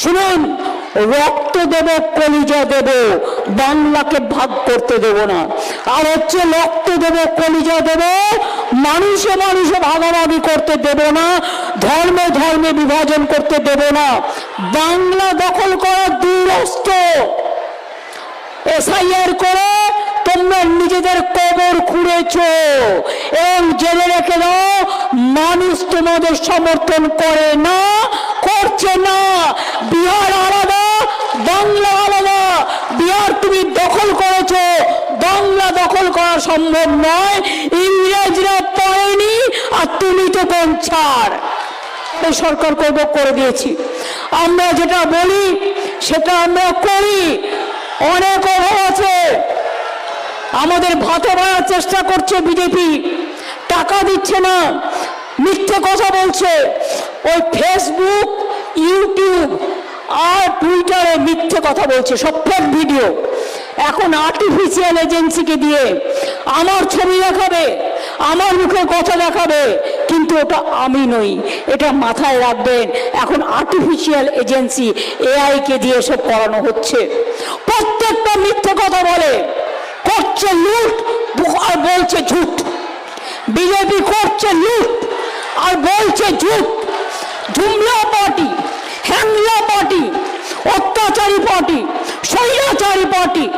শুনুন, রক্ত দেব, কলিজা দেব, বাংলাকে ভাগ করতে দেব না। আর হচ্ছে রক্ত দেব, কলিজা দেব, মানুষে মানুষে ভাগাভাগি করতে দেব না, ধর্মে ধর্মে বিভাজন করতে দেব না। বাংলা দখল করা দুরস্ত। এসআইআর করে তোমরা নিজেদের কবর খুঁড়েছ এবং জেনে রেখে দাও, মানুষ তোমাদের সমর্থন করে না করছে না বিহার আলাদা, বাংলা আলাদা। বিহার তুমি দখল করেছ, বাংলা দখল করা সম্ভব নয়, ইংরেজরা পারেনি, আর তুমি তো এই সরকার করব করে দিয়েছি। আমরা যেটা বলি, সেটা আমরা করি। অনেক অভাব আছে। আমাদের ভাতা বাড়ার চেষ্টা করছে বিজেপি। টাকা দিচ্ছে না। মিথ্যে কথা বলছে। ওই ফেসবুক ইউটিউব আর টুইটারে মিথ্যে কথা বলছে সব ভিডিও। এখন আর্টিফিশিয়াল এজেন্সিকে দিয়ে আমার ছবি দেখাবে, আমার মুখে কথা দেখাবে, কিন্তু ওটা আমি নই, এটা মাথায় রাখবেন, এখন আর্টিফিশিয়াল এজেন্সি এআইকে দিয়ে সব করানো হচ্ছে। প্রত্যেকটা মিথ্যে কথা বলে, করছে লুট, আর বলছে ঝুট। বিজেপি করছে লুট, আর বলছে ঝুট। ঝুমলা পার্টি অত্যাচারী পার্টি, স্বৈরাচারী পার্টি,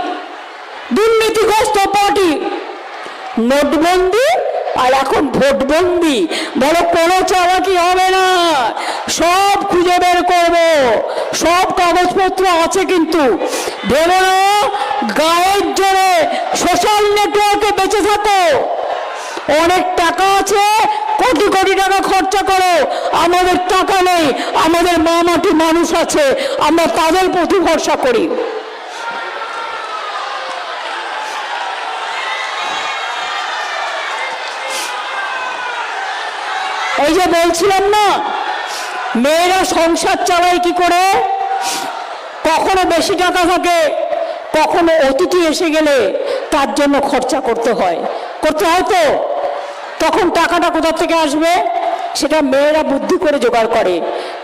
দুর্নীতিগ্রস্ত পার্টি। নোটবন্দি? আর এখন ভোটবন্দি। বলো, কোনো চালাকি হবে না? সব খুঁজে বের করব। সব কাগজপত্র আছে কিন্তু। ভেবে না গায়ের জোরে সোশ্যাল নেটওয়ার্কে বেঁচে থাকো। অনেক টাকা আছে কোটি কোটি টাকা খরচা করো। আমাদের টাকা নেই। আমাদের মা মাটি মানুষ আছে। আমরা তাদের প্রতি ভরসা করি। এই যে বলছিলাম না, মেয়েরা সংসার চালায় কি করে? কখনো বেশি টাকা থাকে, কখনো অতিথি এসে গেলে তার জন্য খরচা করতে হয়। করতে হয় তো? তখন টাকাটা কোথা থেকে আসবে? সেটা মেয়েরা বুদ্ধি করে জোগাড় করে।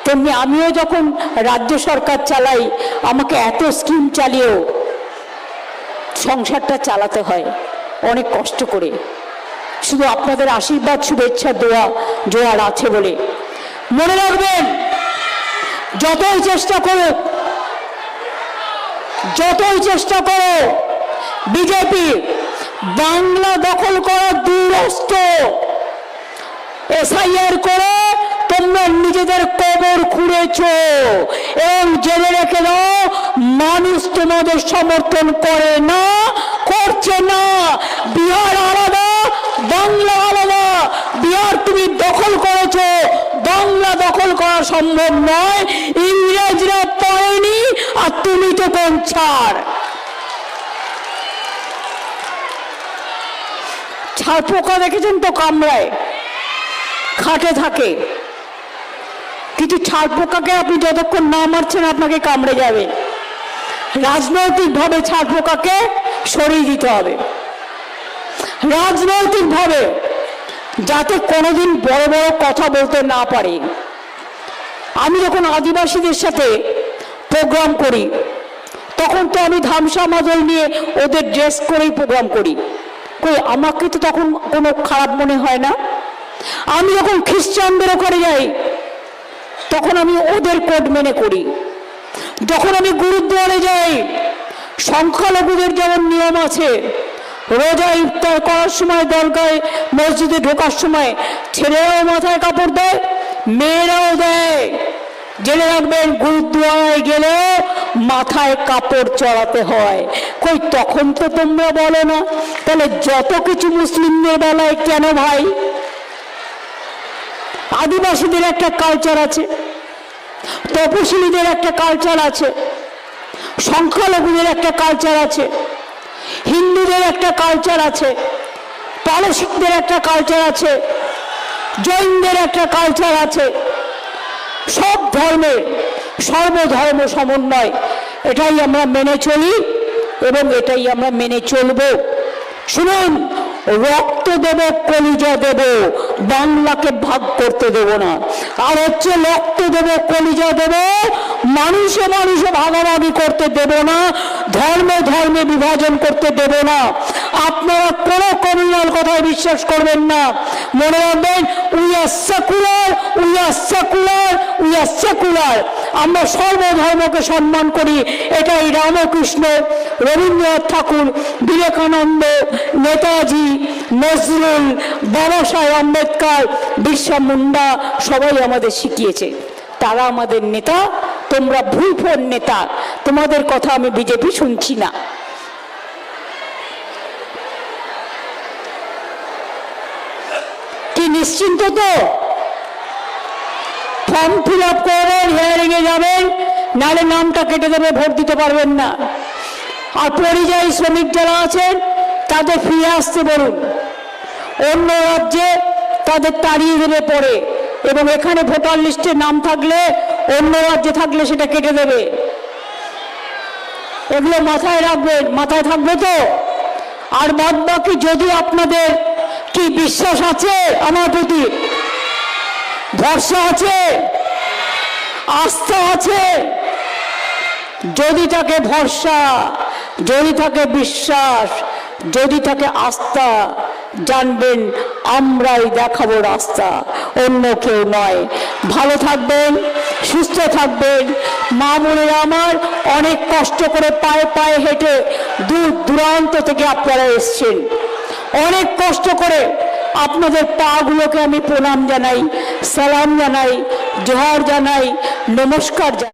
তেমনি আমিও যখন রাজ্য সরকার চালাই, আমাকে এত স্কিম চালিয়েও সংসারটা চালাতে হয় অনেক কষ্ট করে। শুধু আপনাদের আশীর্বাদ, শুভেচ্ছা, দোয়া, জোয়ার আছে বলে। মনে রাখবেন, যতই চেষ্টা করুক, যতই চেষ্টা করো, বিজেপি বাংলা দখল করা দুরস্ত। এসআইআর করে তোমরা নিজেদের কবর খুঁড়েছ এবং জেনে রেখে দাও, মানুষ তোমাদের সমর্থন করে না, করছে না। বিহার আলাদা, বাংলা আলাদা। বিহার তুমি দখল করেছ, বাংলা দখল করা সম্ভব নয়। ইংরেজরা পারেনি আর তুমি তো কোন ছাড় ছাড় পোকা দেখেছেন তো কামড়ায়? খাটে থাকে। কিন্তু ছাড় পোকাকে আপনি যতক্ষণ না মারছেন, আপনাকে কামড়ে যাবে। রাজনৈতিকভাবে ছাড় পোকাকে সরিয়ে দিতে হবে। রাজনৈতিকভাবে যাতে কোনোদিন বড় বড় কথা বলতে না পারে। আমি যখন আদিবাসীদের সাথে প্রোগ্রাম করি, তখন তো আমি ধামসা মাদল নিয়ে ওদের ড্রেস করেই প্রোগ্রাম করি। কই আমাকে তো তখন কোনো খারাপ মনে হয় না। আমি যখন খ্রিস্টানদের ওখানে যাই, তখন আমি ওদের কোড মেনে করি। যখন আমি গুরুদ্বারে যাই, সংখ্যালঘুদের যেমন নিয়ম আছে, রোজা ইফতার করার সময় দরগায়, মসজিদে ঢোকার সময় ছেলেরাও মাথায় কাপড় দেয়, মেয়েরাও দেয়। জেনে রাখবেন, গুরুদ্বারায় গেলে মাথায় কাপড় চড়াতে হয়। কই, তখন তো তোমরা বলো না। তাহলে যত কিছু মুসলিমদের বেলায় কেন ভাই? আদিবাসীদের একটা কালচার আছে। তপশিলীদের একটা কালচার আছে। সংখ্যালঘুদের একটা কালচার আছে। হিন্দুদের একটা কালচার আছে। পারসিকদের একটা কালচার আছে। জৈনদের একটা কালচার আছে। সব ধর্মের সর্বধর্ম সমন্বয়। এটাই আমরা মেনে চলি এবং এটাই আমরা মেনে চলব। শুনুন, রক্ত দেব, কলিজা দেব, বাংলাকে ভাগ করতে দেব না। আর হচ্ছে রক্ত দেব, কলিজা দেব, মানুষে মানুষে ভাগাভাগি করতে দেব না, ধর্মে ধর্মে বিভাজন করতে দেব না। আপনারা কোনো কমিউনাল কথায় বিশ্বাস করবেন না। মনে রাখবেন we are secular we are secular we are secular আমরা সর্বধর্মকে সম্মান করি। এটাই রামকৃষ্ণ, রবীন্দ্রনাথ ঠাকুর, বিবেকানন্দ, নেতাজি, নজরুল, বাবা সাহেব আম্বেদকর, বিরসা মুন্ডা সবাই আমাদের শিখিয়েছে। তারা আমাদের নেতা, তোমরা ভুলফোন নেতা। তোমাদের কথা আমি বিজেপি শুনছি না। কি নিশ্চিন্ত তো? ফর্ম ফিল আপ করবেন হিয়ারিং এ যাবেন নাহলে নামটা কেটে দেবে, ভোট দিতে পারবেন না। আর পরিযায়ী শ্রমিক যারা আছেন, তাদের ফিরে আসতে বলুন। অন্য রাজ্যে তাদের তাড়িয়ে দেবে পরে, এবং এখানে ভোটার লিস্টে নাম থাকলে, অন্য রাজ্যে থাকলে সেটা কেটে দেবে। এগুলো মাথায় রাখবেন, মাথায় থাকবে তো? আর বাদ বাকি যদি আপনাদের কি বিশ্বাস আছে আমার প্রতি? ভরসা আছে? আস্থা আছে? যদি থাকে ভরসা, যদি থাকে বিশ্বাস, যদি থাকে আস্থা, জানবেন আমরাই দেখাবো রাস্তা, অন্য কেউ নয়। ভালো থাকবেন, সুস্থ থাকবেন। মা বোনেরা আমার অনেক কষ্ট করে পায়ে পায়ে হেঁটে দূর দূরান্ত থেকে আপনারা এসছেন। অনেক কষ্ট করে আপনাদের পাগুলোকে আমি প্রণাম জানাই। সালাম জানাই জোহার জানাই নমস্কার জানাই।